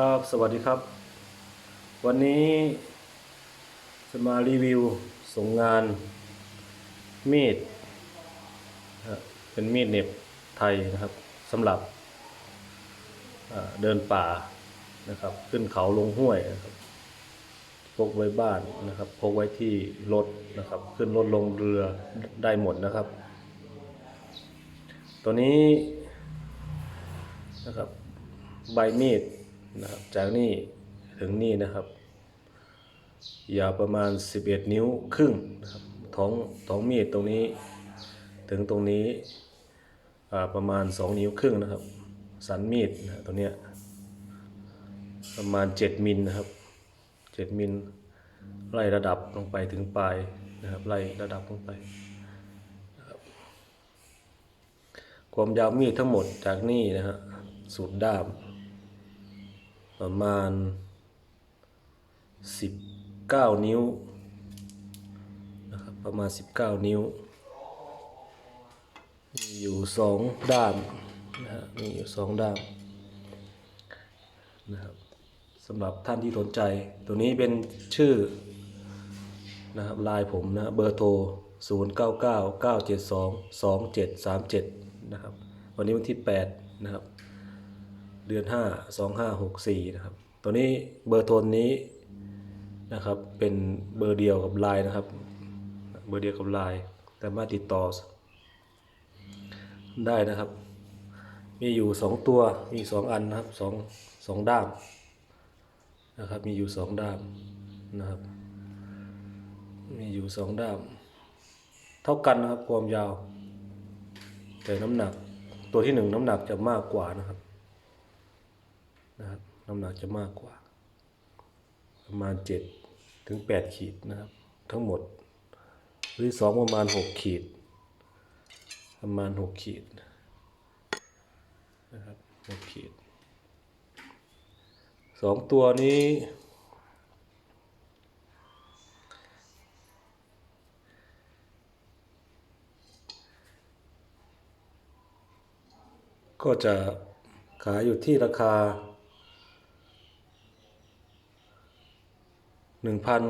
ครับสวัสดีครับ วันนี้จะมารีวิวส่งงานมีดเป็นมีดเน็บไทยนะครับสำหรับเดินป่านะครับ ขึ้นเขาลงห้วยนะครับพกไว้บ้านนะครับพกไว้ที่รถนะครับ ขึ้นรถลงเรือได้หมดนะครับ ตัวนี้นะครับใบมีด นะครับจากนี่ถึงนี่นะครับยาวประมาณ 11 นิ้วครึ่งนะครับท้องท้องมีดตรงนี้ ถึงตรงนี้ประมาณ 2 นิ้วครึ่งนะครับ สันมีดนะตัวเนี้ยประมาณ 7มิลนะครับ 7มิลไล่ระดับลงไปถึงปลายนะครับไล่ระดับลงไป ความยาวมีดทั้งหมดจากนี่นะฮะสุดด้าม ประมาณ 19 นิ้วนะครับประมาณ 19 นิ้ว มีอยู่สองด้ามนะฮะมีอยู่สองด้ามนะครับสำหรับท่านที่สนใจ ตัวนี้เป็นชื่อนะครับลน์ผมนะเบอร์โทร 0 9 9 9 7 2 2 7 3 7 นะครับ วันนี้วันที่ 8 นะครับ เดือน 5 2 5 6 4 นะครับ ตัวนี้เบอร์โทรนี้นะครับ เป็นเบอร์เดียวกับไลน์นะครับ เบอร์เดียวกับไลน์แต่มาติดต่อได้นะครับ มีอยู่ 2 ตัว มี 2 อันนะครับสองสองด้ามนะครับ มีอยู่ 2 ด้ามนะครับ มีอยู่ 2 ด้าม เท่ากันนะครับ ความยาว แต่น้ำหนัก ตัวที่หนึ่งน้ำหนักจะมากกว่านะครับ นะครับน้ำหนักจะมากกว่า ประมาณเจ็ดถึงแปดขีดนะครับ ทั้งหมดตัวที่สองประมาณหกขีด ประมาณหกขีดนะครับหกขีดสองตัวนี้ก็จะขายอยู่ที่ราคา หนึ่งพัน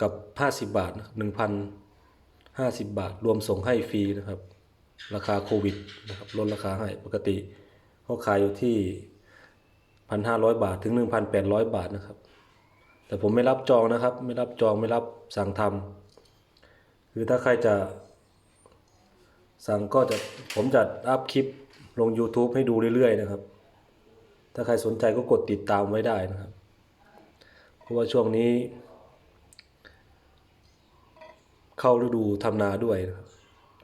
กับห้าสิบบาทหนึ่งพันห้าสิบบาท รวมส่งให้ฟรีนะครับ ราคาโควิดนะครับลดราคาให้ปกติเขาขายอยู่ที่พันห้าร้อยบาทถึงหนึ่งพันแปดร้อยบาทนะครับ แต่ผมไม่รับจองนะครับ ไม่รับจองไม่รับสั่งทำคือถ้าใครจะสั่งก็จะผมจะอัพคลิปลง YouTube ให้ดูเรื่อยๆนะครับ ถ้าใครสนใจก็กดติดตามไว้ได้นะครับ ราะว่าช่วงนี้ เข้าฤดูทำนาด้วยนะครับ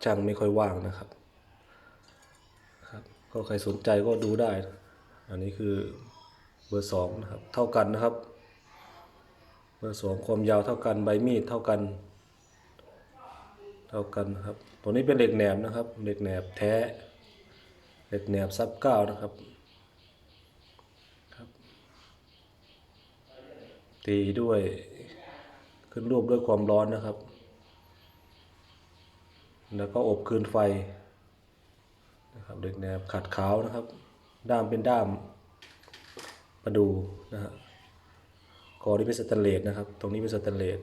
ช่างไม่ค่อยว่างนะครับครับ ก็ใครสนใจก็ดูได้นะอันนี้คือเบอร์สองนะครับ เท่ากันนะครับ เบอร์สองความยาวเท่ากันใบมีดเท่ากัน เท่ากันนะครับ ตัวนี้เป็นเหล็กแหนบนะครับ เหล็กแหนบแท้ เหล็กแหนบซับเก้านะครับ ตีด้วย ขึ้นรูปด้วยความร้อนนะครับ แล้วก็อบคืนไฟนะครับเหล็กแนบขัดขาวนะครับ ด้ามเป็นด้ามประดูนะฮะคอที่เป็นสแตนเลสนะครับ ตรงนี้เป็นสแตนเลส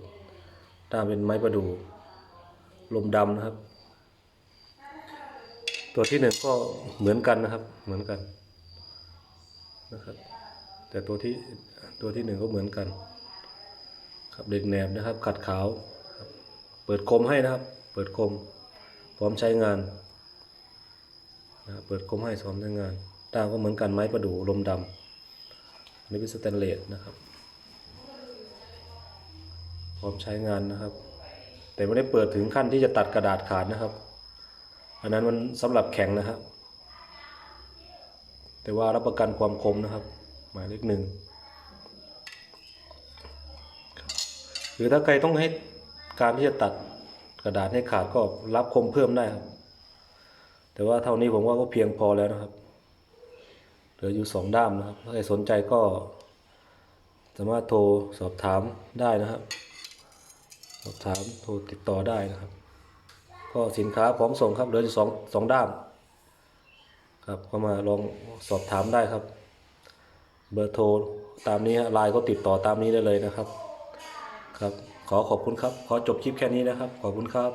ด้ามเป็นไม้ประดู ลมดำนะครับ ตัวที่หนึ่งก็เหมือนกันนะครับ เหมือนกันนะครับ แต่ตัวที่ตัวที่หนึ่งก็เหมือนกัน ครับเด็กแหนบนะครับขัดขาวเปิดคมให้นะครับ เปิดคมพร้อมใช้งานนะครับเปิดคมให้พร้อมใช้งานด้ามก็เหมือนกันไม้ประดู่ลมดำนี่เป็นสแตนเลสนะครับ พร้อมใช้งานนะครับ แต่ไม่ได้เปิดถึงขั้นที่จะตัดกระดาษขาดนะครับ อันนั้นมันสำหรับแข็งนะครับ แต่ว่ารับประกันความคมนะครับ หมายเลขหนึ่งหรือถ้าใครต้องให้การที่จะตัดกระดาษให้ขาดก็รับคมเพิ่มได้ครับ แต่ว่าเท่านี้ผมว่าก็เพียงพอแล้วนะครับ เหลืออยู่สองด้ามนะครับ ถ้าใครสนใจก็ สามารถโทรสอบถามได้นะครับ สอบถามโทรติดต่อได้นะครับ ก็สินค้าพร้อมส่งครับ เหลืออยู่สองสองด้าม ครับเข้ามาลองสอบถามได้ครับ เบอร์โทรตามนี้ฮะไลน์ก็ติดต่อตามนี้ได้เลยนะครับ ครับ ขอขอบคุณครับ ขอจบคลิปแค่นี้นะครับ ขอบคุณครับ